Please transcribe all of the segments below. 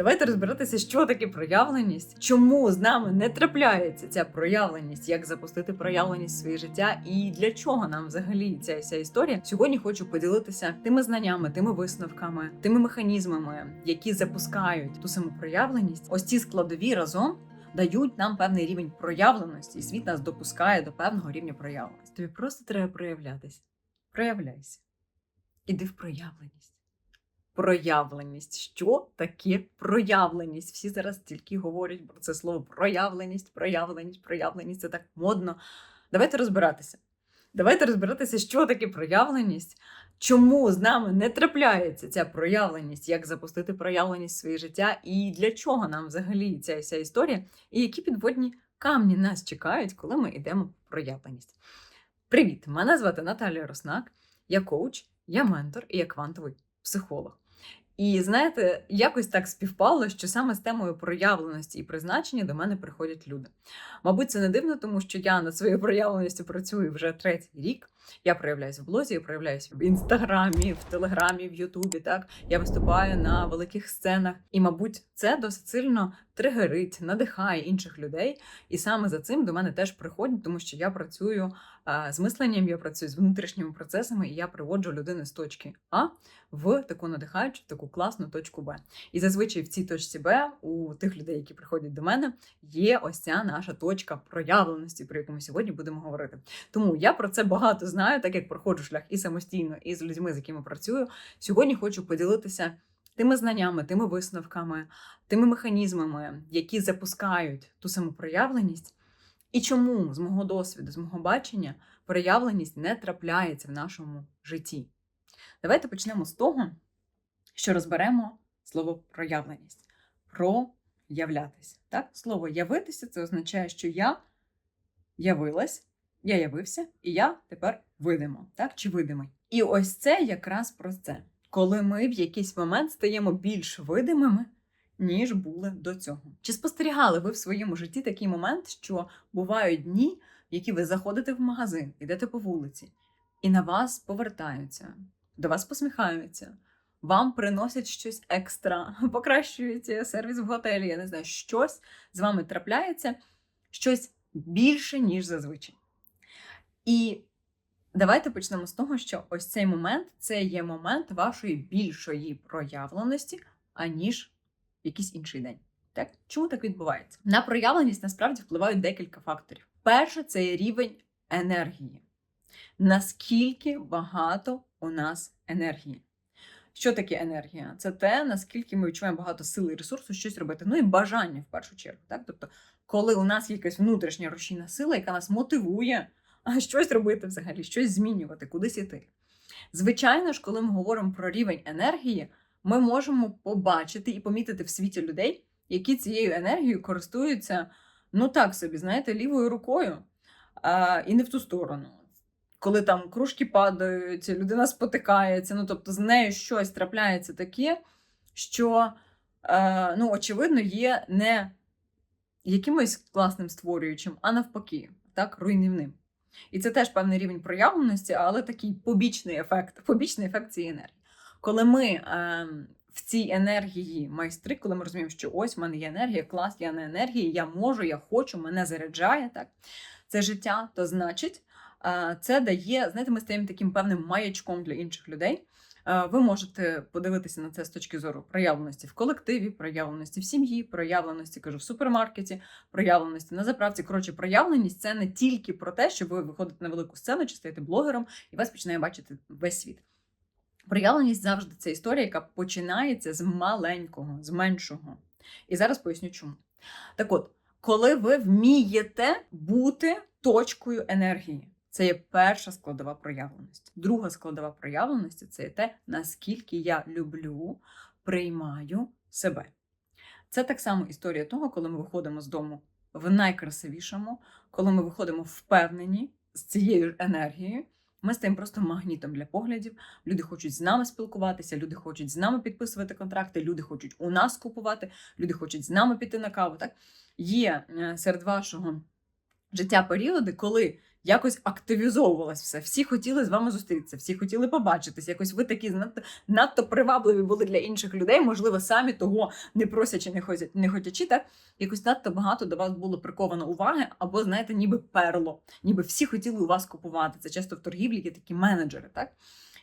Давайте розбиратися, що таке проявленість, чому з нами не трапляється ця проявленість, як запустити проявленість в своє життя, і для чого нам взагалі ця вся історія. Сьогодні хочу поділитися тими знаннями, тими висновками, тими механізмами, які запускають ту саму проявленість. Ось ці складові разом. Дають нам певний рівень проявленості, і світ нас допускає до певного рівня проявленості. Тобі просто треба проявлятися. Проявляйся. Іди в проявленість. Проявленість. Що таке проявленість? Всі зараз тільки говорять про це слово проявленість, проявленість, проявленість. Це так модно. Давайте розбиратися. Давайте розбиратися, що таке проявленість, чому з нами не трапляється ця проявленість, як запустити проявленість в своє життя, і для чого нам взагалі ця вся історія, і які підводні камні нас чекають, коли ми йдемо в проявленість. Привіт! Мене звати Наталія Роснак, я коуч, я ментор і я квантовий психолог. І знаєте, якось так співпало, що саме з темою проявленості і призначення до мене приходять люди. Мабуть, це не дивно, тому що я над своєю проявленістю працюю вже третій рік. Я проявляюся в блозі, я проявляюся в інстаграмі, в телеграмі, в Ютубі. Так я виступаю на великих сценах, і, мабуть, це досить сильно тригерить, надихає інших людей. І саме за цим до мене теж приходять, тому що я працюю з мисленням, я працюю з внутрішніми процесами, і я приводжу людину з точки А в таку надихаючу, в таку класну точку Б. І зазвичай в цій точці Б у тих людей, які приходять до мене, є ось ця наша точка проявленості, про яку ми сьогодні будемо говорити. Тому я про це багато знаю, так як проходжу шлях і самостійно, і з людьми, з якими працюю. Сьогодні хочу поділитися тими знаннями, тими висновками, тими механізмами, які запускають ту саму проявленість. І чому з мого досвіду, з мого бачення, проявленість не трапляється в нашому житті. Давайте почнемо з того, що розберемо слово проявленість. Проявлятися. Так? Слово явитися це означає, що я явилась, я явився, і я тепер видимо, так? Чи видимий. І ось це якраз про це. Коли ми в якийсь момент стаємо більш видимими, ніж були до цього. Чи спостерігали ви в своєму житті такий момент, що бувають дні, в які ви заходите в магазин, йдете по вулиці, і на вас повертаються, до вас посміхаються, вам приносять щось екстра, покращують сервіс в готелі, я не знаю, щось з вами трапляється, щось більше, ніж зазвичай. І давайте почнемо з того, що ось цей момент це є момент вашої більшої проявленості, аніж якийсь інший день. Так? Чому так відбувається? На проявленість насправді впливають декілька факторів. Перше, це рівень енергії. Наскільки багато у нас енергії? Що таке енергія? Це те, наскільки ми відчуваємо багато сили і ресурсу щось робити. Ну і бажання в першу чергу. Так? Тобто, коли у нас якась внутрішня рушійна сила, яка нас мотивує щось робити взагалі, щось змінювати, кудись іти. Звичайно ж, коли ми говоримо про рівень енергії, ми можемо побачити і помітити в світі людей, які цією енергією користуються, ну так собі, знаєте, лівою рукою а, і не в ту сторону. Коли там кружки падають, людина спотикається, ну тобто з нею щось трапляється таке, що, е, ну, очевидно, є не якимось класним створюючим, а навпаки, так, руйнівним. І це теж певний рівень проявленості, але такий побічний ефект, побічний ефект цієї енергії. Коли ми е, в цій енергії майстри, коли ми розуміємо, що ось в мене є енергія, клас, я на енергії, я можу, я хочу, мене заряджає так. Це життя, то значить, е, це дає, знаєте, ми стаємо таким певним маячком для інших людей. Е, Ви можете подивитися на це з точки зору проявленості в колективі, проявленості в сім'ї, проявленості кажу в супермаркеті, проявленості на заправці. Коротше, проявленість це не тільки про те, що ви виходите на велику сцену чи стаєте блогером, і вас починає бачити весь світ. Проявленість завжди це історія, яка починається з маленького, з меншого. І зараз поясню чому. Так от, коли ви вмієте бути точкою енергії, це є перша складова проявленості. Друга складова проявленості це є те, наскільки я люблю, приймаю себе. Це так само історія того, коли ми виходимо з дому в найкрасивішому, коли ми виходимо впевнені з цією енергією. Ми стаємо просто магнітом для поглядів. Люди хочуть з нами спілкуватися, люди хочуть з нами підписувати контракти, люди хочуть у нас купувати, люди хочуть з нами піти на каву. Так? Є е, серед вашого життя періоди, коли якось активізовувалось все. Всі хотіли з вами зустрітися, всі хотіли побачитись. Якось ви такі надто, надто привабливі були для інших людей, можливо, самі того не просячи, не хотять, не хотячи, так якось надто багато до вас було приковано уваги, або, знаєте, ніби перло, ніби всі хотіли у вас купувати. Це часто в торгівлі є такі менеджери, так?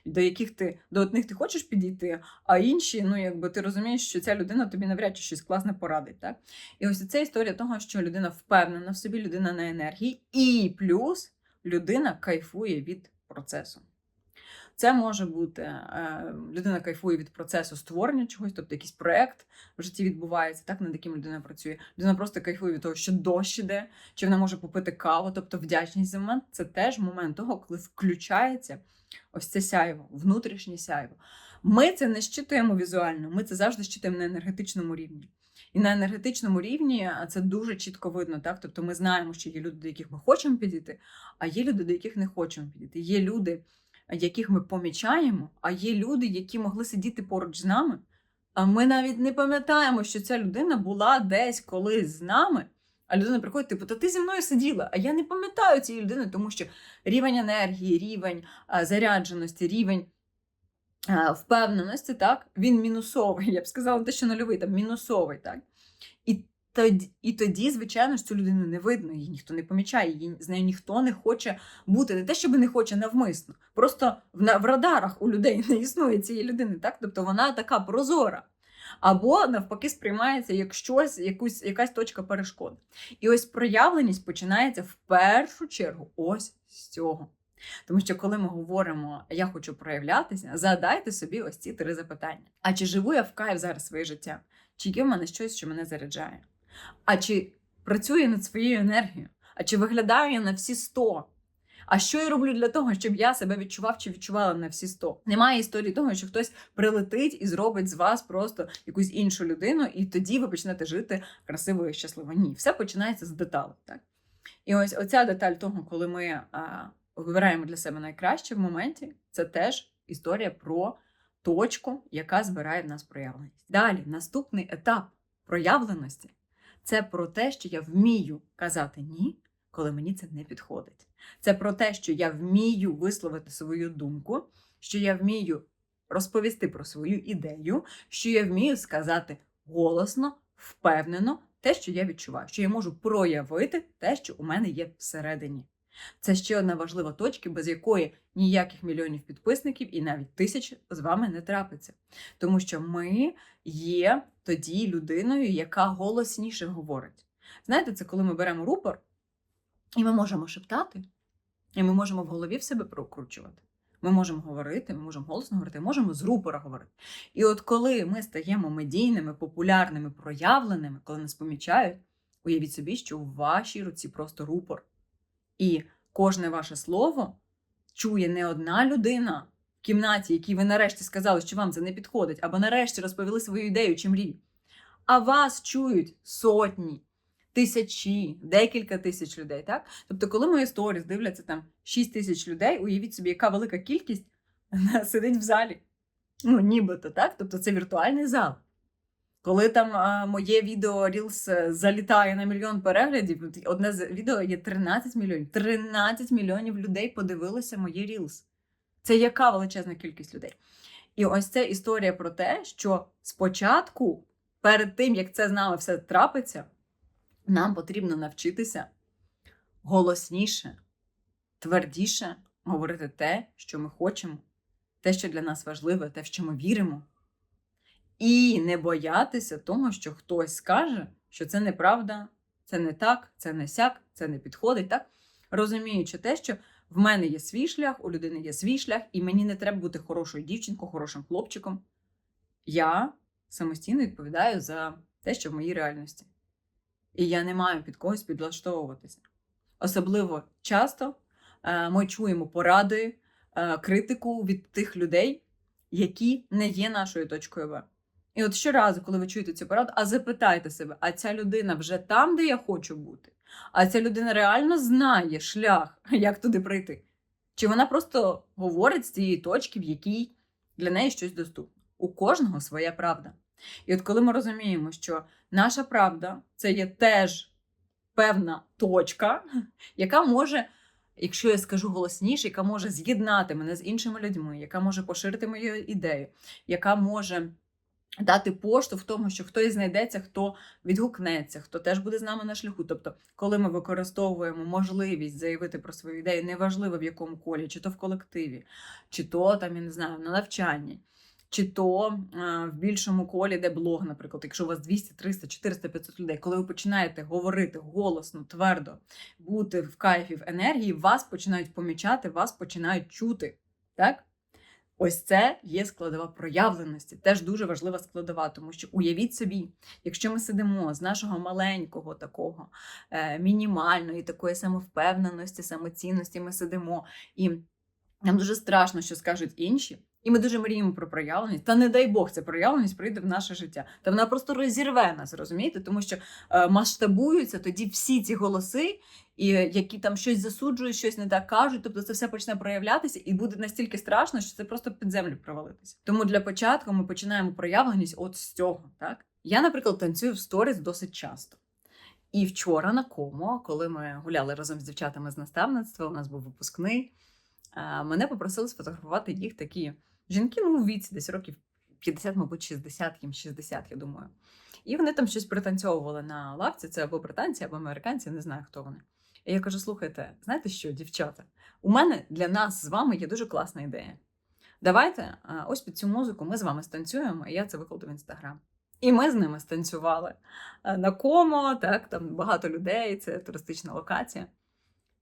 До яких ти до одних ти хочеш підійти, а інші, ну якби ти розумієш, що ця людина тобі навряд чи щось класне порадить. Так? І ось це історія того, що людина впевнена в собі, людина на енергії, і плюс людина кайфує від процесу. Це може бути е, людина кайфує від процесу створення чогось, тобто якийсь проект в житті відбувається, так над яким людина працює. Людина просто кайфує від того, що дощ іде, чи вона може попити каву, тобто вдячність за момент. Це теж момент того, коли включається ось це сяйво, внутрішнє сяйво. Ми це не щитуємо візуально, ми це завжди щитуємо на енергетичному рівні. І на енергетичному рівні це дуже чітко видно. Так? Тобто ми знаємо, що є люди, до яких ми хочемо підійти, а є люди, до яких не хочемо підійти. Є люди, яких ми помічаємо, а є люди, які могли сидіти поруч з нами. А ми навіть не пам'ятаємо, що ця людина була десь колись з нами. А людина приходить, типу, та ти зі мною сиділа, а я не пам'ятаю цієї людини, тому що рівень енергії, рівень зарядженості, рівень впевненості, так, він мінусовий. Я б сказала, те, що нульовий, там мінусовий, так. І тоді, звичайно цю людину не видно, її ніхто не помічає, її з нею ніхто не хоче бути. Не те, щоб не хоче навмисно. Просто в, в радарах у людей не існує цієї людини, так? Тобто вона така прозора. Або навпаки сприймається як щось, якусь, якась точка перешкоди. І ось проявленість починається в першу чергу ось з цього. Тому що, коли ми говоримо я хочу проявлятися, задайте собі ось ці три запитання: а чи живу я в кайф зараз своє життя? Чи є в мене щось, що мене заряджає? А чи працюю я над своєю енергією? А чи виглядаю я на всі 100? А що я роблю для того, щоб я себе відчував чи відчувала на всі 100? Немає історії того, що хтось прилетить і зробить з вас просто якусь іншу людину, і тоді ви почнете жити красиво і щасливо. Ні, все починається з деталей. Так? І ось оця деталь того, коли ми а, вибираємо для себе найкраще в моменті, це теж історія про точку, яка збирає в нас проявленість. Далі, наступний етап проявленості це про те, що я вмію казати ні, коли мені це не підходить. Це про те, що я вмію висловити свою думку, що я вмію розповісти про свою ідею, що я вмію сказати голосно, впевнено те, що я відчуваю, що я можу проявити те, що у мене є всередині. Це ще одна важлива точка, без якої ніяких мільйонів підписників і навіть тисяч з вами не трапиться. Тому що ми є тоді людиною, яка голосніше говорить. Знаєте, це коли ми беремо рупор, і ми можемо шептати, і ми можемо в голові в себе прокручувати. Ми можемо говорити, ми можемо голосно говорити, можемо з рупора говорити. І от коли ми стаємо медійними, популярними, проявленими, коли нас помічають, уявіть собі, що в вашій руці просто рупор. І кожне ваше слово чує не одна людина в кімнаті, якій ви нарешті сказали, що вам це не підходить, або нарешті розповіли свою ідею чи мрію. А вас чують сотні, тисячі, декілька тисяч людей. Так? Тобто, коли мої сторіс дивляться там 6 тисяч людей, уявіть собі, яка велика кількість сидить в залі. Ну, нібито, так? Тобто це віртуальний зал. Коли там моє відео Reels залітає на мільйон переглядів, одне з відео є 13 мільйонів. 13 мільйонів людей подивилося моє Reels. Це яка величезна кількість людей. І ось це історія про те, що спочатку, перед тим, як це з нами все трапиться, нам потрібно навчитися голосніше, твердіше говорити те, що ми хочемо, те, що для нас важливе, те, в що ми віримо. І не боятися того, що хтось скаже, що це неправда, це не так, це не сяк, це не підходить, так? Розуміючи те, що в мене є свій шлях, у людини є свій шлях, і мені не треба бути хорошою дівчинкою, хорошим хлопчиком. Я самостійно відповідаю за те, що в моїй реальності. І я не маю під когось підлаштовуватися. Особливо часто е, ми чуємо поради, е, критику від тих людей, які не є нашою точкою В. І от щоразу, коли ви чуєте цю пораду, а запитайте себе, а ця людина вже там, де я хочу бути? А ця людина реально знає шлях, як туди прийти? Чи вона просто говорить з цієї точки, в якій для неї щось доступно? У кожного своя правда. І от коли ми розуміємо, що наша правда це є теж певна точка, яка може Якщо я скажу голосніше, яка може з'єднати мене з іншими людьми, яка може поширити мою ідею, яка може дати поштовх в тому, що хтось знайдеться, хто відгукнеться, хто теж буде з нами на шляху. Тобто, коли ми використовуємо можливість заявити про свою ідею, неважливо в якому колі, чи то в колективі, чи то там, я не знаю, на навчанні. Чи то е, в більшому колі, де блог, наприклад, якщо у вас 200, 300, 400, 500 людей, коли ви починаєте говорити голосно, твердо, бути в кайфі, в енергії, вас починають помічати, вас починають чути. Так? Ось це є складова проявленості, теж дуже важлива складова, тому що уявіть собі, якщо ми сидимо з нашого маленького такого е, мінімальної такої самовпевненості, самоцінності, ми сидимо і нам дуже страшно, що скажуть інші. І ми дуже мріємо про проявленість. Та не дай Бог, ця проявленість прийде в наше життя. Та вона просто розірве нас, розумієте? Тому що е, масштабуються тоді всі ці голоси, і які там щось засуджують, щось не так кажуть. Тобто це все почне проявлятися, і буде настільки страшно, що це просто під землю провалитися. Тому для початку ми починаємо проявленість от з цього. Так я, наприклад, танцюю в сторіс досить часто. І вчора на комо, коли ми гуляли разом з дівчатами з наставництва, у нас був випускний. Мене попросили сфотографувати їх такі жінки, ну, у віці, десь років 50, мабуть, 60, їм 60, я думаю. І вони там щось пританцьовували на лавці, це або британці, або американці, не знаю, хто вони. І я кажу: слухайте, знаєте що, дівчата, у мене для нас з вами є дуже класна ідея. Давайте ось під цю музику ми з вами станцюємо, і я це викладу в інстаграм. І ми з ними станцювали на комо, так, там багато людей, це туристична локація.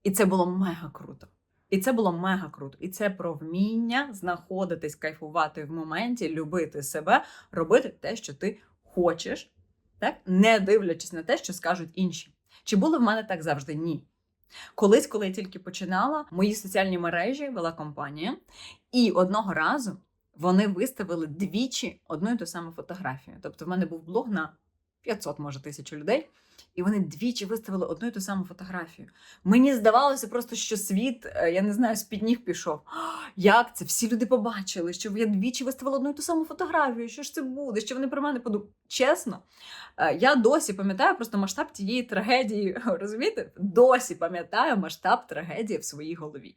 І це було мега круто. І це було мега круто. І це про вміння знаходитись, кайфувати в моменті, любити себе, робити те, що ти хочеш, так? не дивлячись на те, що скажуть інші. Чи було в мене так завжди? Ні. Колись, коли я тільки починала, мої соціальні мережі вела компанія, і одного разу вони виставили двічі одну і ту саму фотографію. Тобто, в мене був блог на 500, може, тисяч людей, і вони двічі виставили одну і ту саму фотографію. Мені здавалося просто, що світ, е, я не знаю, з-під ніг пішов. Як це? Всі люди побачили, що я двічі виставила одну і ту саму фотографію. Що ж це буде? Що вони про мене подумають? Чесно, е, я досі пам'ятаю просто масштаб тієї трагедії. Розумієте? Досі пам'ятаю масштаб трагедії в своїй голові.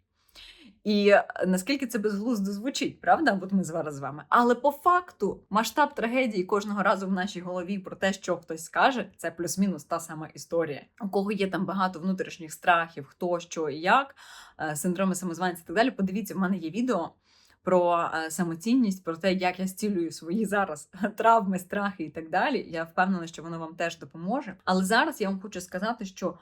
І е, наскільки це безглуздо звучить, правда? От ми зараз з вами. Але по факту масштаб трагедії кожного разу в нашій голові про те, що хтось скаже, це плюс-мінус та сама історія. У кого є там багато внутрішніх страхів, хто що і як, е, синдроми самозванця і так далі. Подивіться, в мене є відео. Про е, самоцінність, про те, як я зцілюю свої зараз травми, страхи і так далі. Я впевнена, що воно вам теж допоможе. Але зараз я вам хочу сказати, що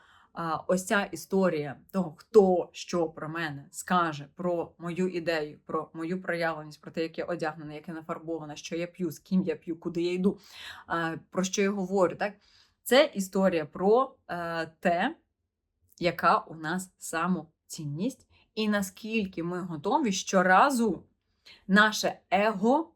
ось ця історія того, хто що про мене скаже, про мою ідею, про мою проявленість, про те, як я одягнена, як я нафарбована, що я п'ю, з ким я п'ю, куди я йду, про що я говорю. Так? Це історія про е, те, яка у нас самоцінність, і наскільки ми готові щоразу наше его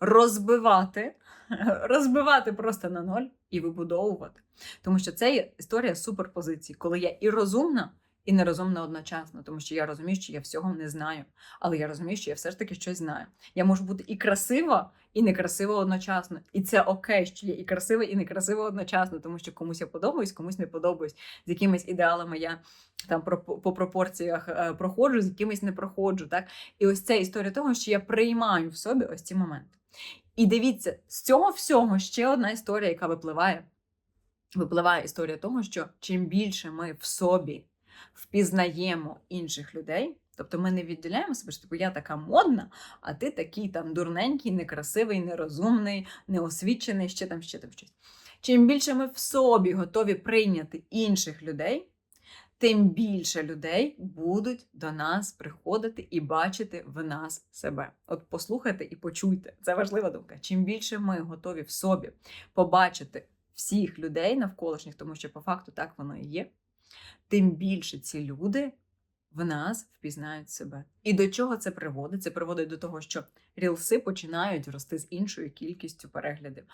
розбивати, розбивати просто на ноль і вибудовувати. Тому що це є історія суперпозиції, коли я і розумна, і нерозумна одночасно, тому що я розумію, що я всього не знаю, але я розумію, що я все ж таки щось знаю. Я можу бути і красива, і некрасива одночасно. І це окей, що я і красива, і некрасива одночасно, тому що комусь я подобаюсь, комусь не подобаюсь. З якимись ідеалами я там про- по пропорціях е, проходжу, з якимись не проходжу. Так? І ось ця історія того, що я приймаю в собі ось ці моменти. І дивіться, з цього всього ще одна історія, яка випливає. Випливає історія того, що чим більше ми в собі впізнаємо інших людей, тобто ми не відділяємо себе, що типу я така модна, а ти такий там дурненький, некрасивий, нерозумний, неосвічений, ще там, ще там щось. Чим більше ми в собі готові прийняти інших людей, тим більше людей будуть до нас приходити і бачити в нас себе. От послухайте і почуйте. Це важлива думка. Чим більше ми готові в собі побачити всіх людей навколишніх, тому що по факту так воно і є, тим більше ці люди в нас впізнають себе. І до чого це приводить? Це приводить до того, що рілси починають рости з іншою кількістю переглядів.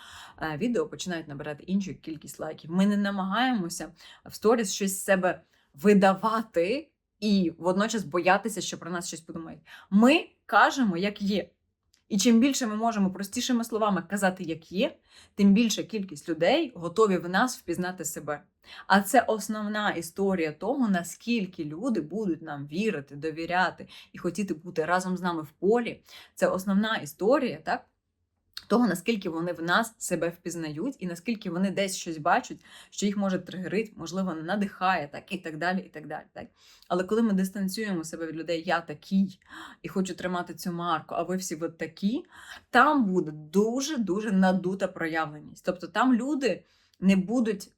Відео починають набирати іншу кількість лайків. Ми не намагаємося в сторіс щось з себе видавати і водночас боятися, що про нас щось подумають. Ми кажемо, як є. І чим більше ми можемо простішими словами казати, як є, тим більша кількість людей готові в нас впізнати себе. А це основна історія того, наскільки люди будуть нам вірити, довіряти і хотіти бути разом з нами в полі. Це основна історія, так? Того, наскільки вони в нас себе впізнають, і наскільки вони десь щось бачать, що їх може тригерити, можливо, надихає, так і так далі. і так далі. Так? Але коли ми дистанціюємо себе від людей, я такий і хочу тримати цю марку, а ви всі от такі, там буде дуже-дуже надута проявленість. Тобто там люди не будуть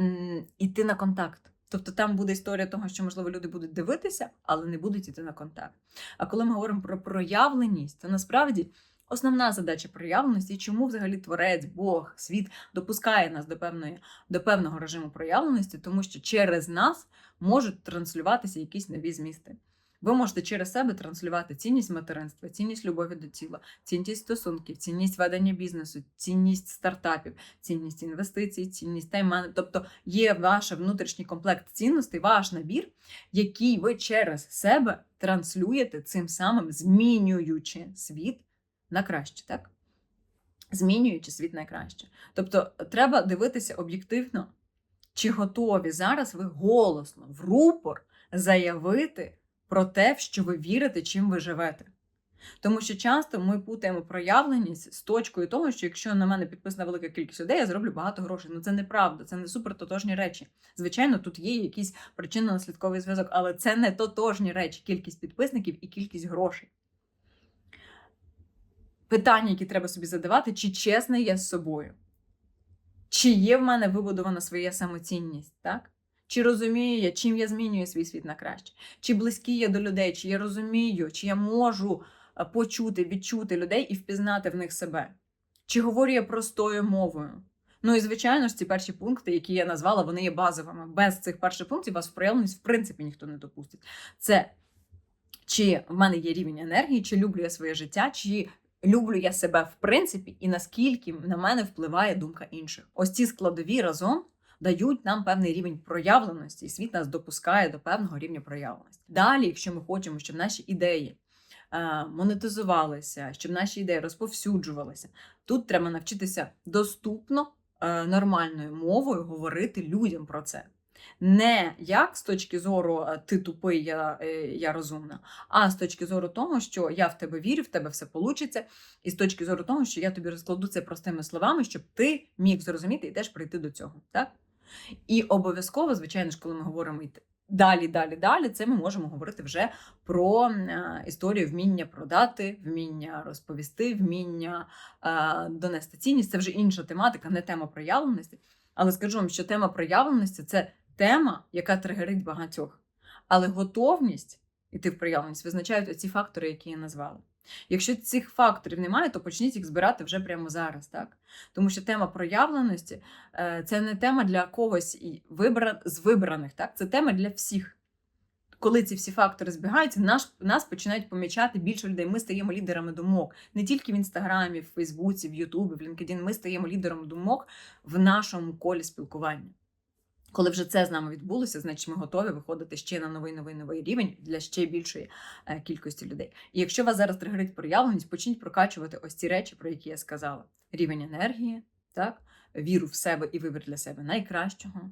м, іти на контакт. Тобто там буде історія того, що, можливо, люди будуть дивитися, але не будуть іти на контакт. А коли ми говоримо про проявленість, то насправді основна задача проявленості, чому взагалі творець, Бог, світ допускає нас до певної до певного режиму проявленості, тому що через нас можуть транслюватися якісь нові змісти. Ви можете через себе транслювати цінність материнства, цінність любові до тіла, цінність стосунків, цінність ведення бізнесу, цінність стартапів, цінність інвестицій, цінність тайм Тобто є ваш внутрішній комплект цінностей, ваш набір, який ви через себе транслюєте цим самим, змінюючи світ на краще, так? Змінюючи світ на краще. Тобто, треба дивитися об'єктивно, чи готові зараз ви голосно в рупор заявити про те, в що ви вірите, чим ви живете. Тому що часто ми путаємо проявленість з точкою того, що якщо на мене підписана велика кількість людей, я зроблю багато грошей. Ну це неправда, це не супертотожні речі. Звичайно, тут є якийсь причинно-наслідковий зв'язок, але це не тотожні речі, кількість підписників і кількість грошей. Питання, які треба собі задавати, чи чесний я з собою? Чи є в мене вибудована своя самоцінність, так? Чи розумію я, чим я змінюю свій світ на краще? Чи близький я до людей, чи я розумію, чи я можу е, почути, відчути людей і впізнати в них себе? Чи говорю я простою мовою? Ну і звичайно ж, ці перші пункти, які я назвала, вони є базовими. Без цих перших пунктів вас в проявленість в принципі ніхто не допустить. Це чи в мене є рівень енергії, чи люблю я своє життя, чи люблю я себе в принципі, і наскільки на мене впливає думка інших. Ось ці складові разом дають нам певний рівень проявленості, і світ нас допускає до певного рівня проявленості. Далі, якщо ми хочемо, щоб наші ідеї е, монетизувалися, щоб наші ідеї розповсюджувалися, тут треба навчитися доступно е, нормальною мовою говорити людям про це. Не як з точки зору е, ти тупий, я я розумна, а з точки зору того, що я в тебе вірю, в тебе все вийде, і з точки зору того, що я тобі розкладу це простими словами, щоб ти міг зрозуміти і теж прийти до цього. Так? І обов'язково, звичайно ж, коли ми говоримо йти. далі, далі, далі, це ми можемо говорити вже про е, історію вміння продати, вміння розповісти, вміння е, донести цінність. Це вже інша тематика, не тема проявленості. Але скажу вам, що тема проявленості це тема, яка тригерить багатьох. Але готовність іти в проявленість визначають оці фактори, які я назвала. Якщо цих факторів немає, то почніть їх збирати вже прямо зараз, так? Тому що тема проявленості е, це не тема для когось з вибраних, так? Це тема для всіх. Коли ці всі фактори збігаються, нас, нас починають помічати більше людей. Ми стаємо лідерами думок не тільки в інстаграмі, в Фейсбуці, в Ютубі, в LinkedIn. Ми стаємо лідером думок в нашому колі спілкування. Коли вже це з нами відбулося, значить ми готові виходити ще на новий новий новий рівень для ще більшої е, кількості людей. І якщо вас зараз тригерить проявленість, почніть прокачувати ось ці речі, про які я сказала: рівень енергії, так, віру в себе і вибір для себе найкращого.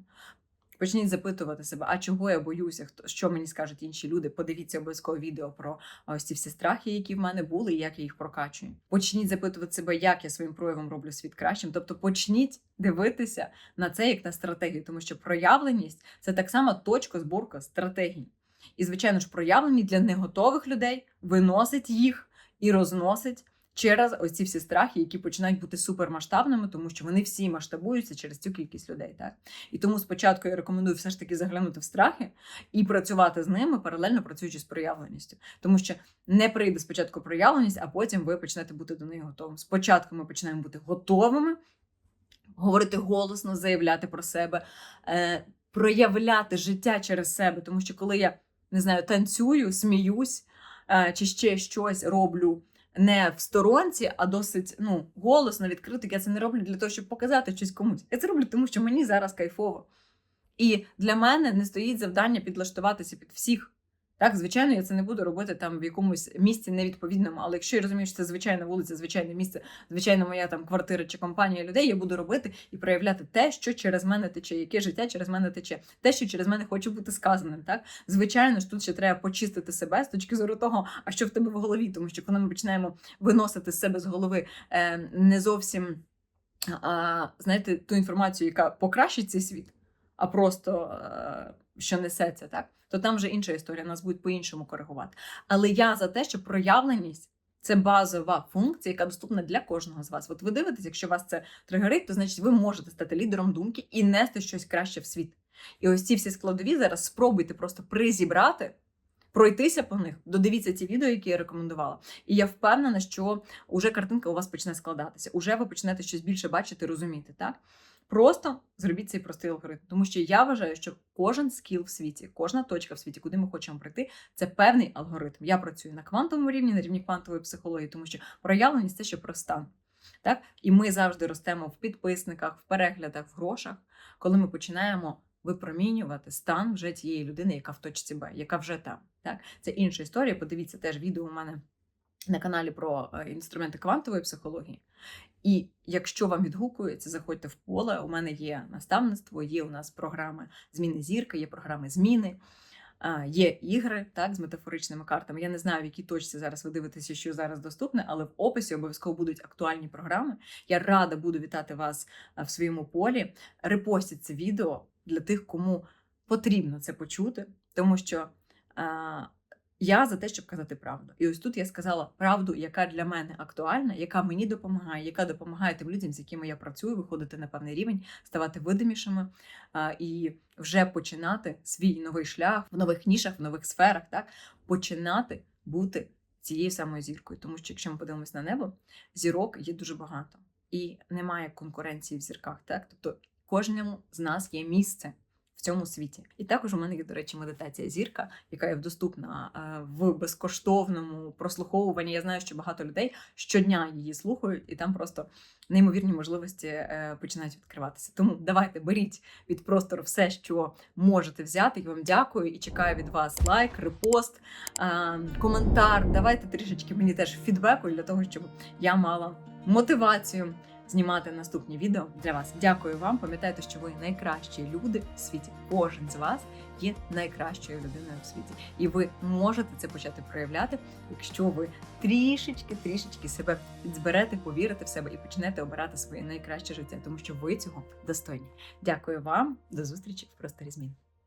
Почніть запитувати себе, а чого я боюся, хто що мені скажуть інші люди. Подивіться обов'язково відео про ось ці всі страхи, які в мене були, і як я їх прокачую. Почніть запитувати себе, як я своїм проявом роблю світ кращим. Тобто почніть дивитися на це як на стратегію, тому що проявленість це так само точка зборка стратегій. І, звичайно ж, проявлені для неготових людей виносить їх і розносить через ось ці всі страхи, які починають бути супермасштабними, тому що вони всі масштабуються через цю кількість людей. Так і тому спочатку я рекомендую все ж таки заглянути в страхи і працювати з ними, паралельно працюючи з проявленістю, тому що не прийде спочатку проявленість, а потім ви почнете бути до неї готовим. Спочатку ми починаємо бути готовими, говорити голосно, заявляти про себе, е, проявляти життя через себе, тому що коли я не знаю, танцюю, сміюсь. Е, чи ще щось роблю не в сторонці, а досить ну, голосно, відкрито. Я це не роблю для того, щоб показати щось комусь. Я це роблю, тому що мені зараз кайфово. І для мене не стоїть завдання підлаштуватися під всіх. Так, звичайно, я це не буду робити там в якомусь місці невідповідному, але якщо я розумію, що це звичайна вулиця, звичайне місце, звичайно, моя там квартира чи компанія людей, я буду робити і проявляти те, що через мене тече, яке життя через мене тече, те, що через мене хоче бути сказаним. Так, звичайно ж, тут ще треба почистити себе з точки зору того, а що в тебе в голові, тому що коли ми починаємо виносити з себе з голови е, не зовсім знаєте, ту інформацію, яка покращить цей світ, а просто е, що несеться, так то там вже інша історія, нас будуть по-іншому коригувати. Але я за те, що проявленість це базова функція, яка доступна для кожного з вас. От ви дивитесь, якщо вас це тригерить, то значить ви можете стати лідером думки і нести щось краще в світ. І ось ці всі складові зараз спробуйте просто призібрати. Пройтися по них, додивіться ті відео, які я рекомендувала. І я впевнена, що уже картинка у вас почне складатися. Уже ви почнете щось більше бачити, розуміти. Так? Просто зробіть цей простий алгоритм. Тому що я вважаю, що кожен скіл в світі, кожна точка в світі, куди ми хочемо прийти, це певний алгоритм. Я працюю на квантовому рівні, на рівні квантової психології, тому що проявленість це ще про стан. Так? І ми завжди ростемо в підписниках, в переглядах, в грошах, коли ми починаємо випромінювати стан вже тієї людини, яка в точці Б, яка вже там. Так? Це інша історія. Подивіться теж відео у мене на каналі про е, інструменти квантової психології. І якщо вам відгукується, заходьте в поле. У мене є наставництво, є у нас програми зміни зірки, є програми зміни. Є ігри так з метафоричними картами. Я не знаю, в якій точці зараз ви дивитеся, що зараз доступне, але в описі обов'язково будуть актуальні програми. Я рада буду вітати вас в своєму полі. Репостіть це відео для тих, кому потрібно це почути, тому що а, я за те, щоб казати правду. І ось тут я сказала правду, яка для мене актуальна, яка мені допомагає, яка допомагає тим людям, з якими я працюю, виходити на певний рівень, ставати видимішими а, і вже починати свій новий шлях в нових нішах, в нових сферах, так починати бути цією самою зіркою. Тому що якщо ми подивимось на небо, зірок є дуже багато і немає конкуренції в зірках. Так, тобто кожному з нас є місце в цьому світі. І також у мене є, до речі, медитація зірка, яка є доступна е, в безкоштовному прослуховуванні. Я знаю, що багато людей щодня її слухають, і там просто неймовірні можливості е, починають відкриватися. Тому давайте беріть від простору все, що можете взяти. Я вам дякую і чекаю від вас лайк, репост, е, коментар. Давайте трішечки мені теж фідбеку для того, щоб я мала мотивацію знімати наступні відео для вас. Дякую вам. Пам'ятайте, що ви найкращі люди в світі. Кожен з вас є найкращою людиною в світі, і ви можете це почати проявляти, якщо ви трішечки, трішечки себе підзберете, повірите в себе і почнете обирати своє найкраще життя, тому що ви цього достойні. Дякую вам, до зустрічі в просторі змін.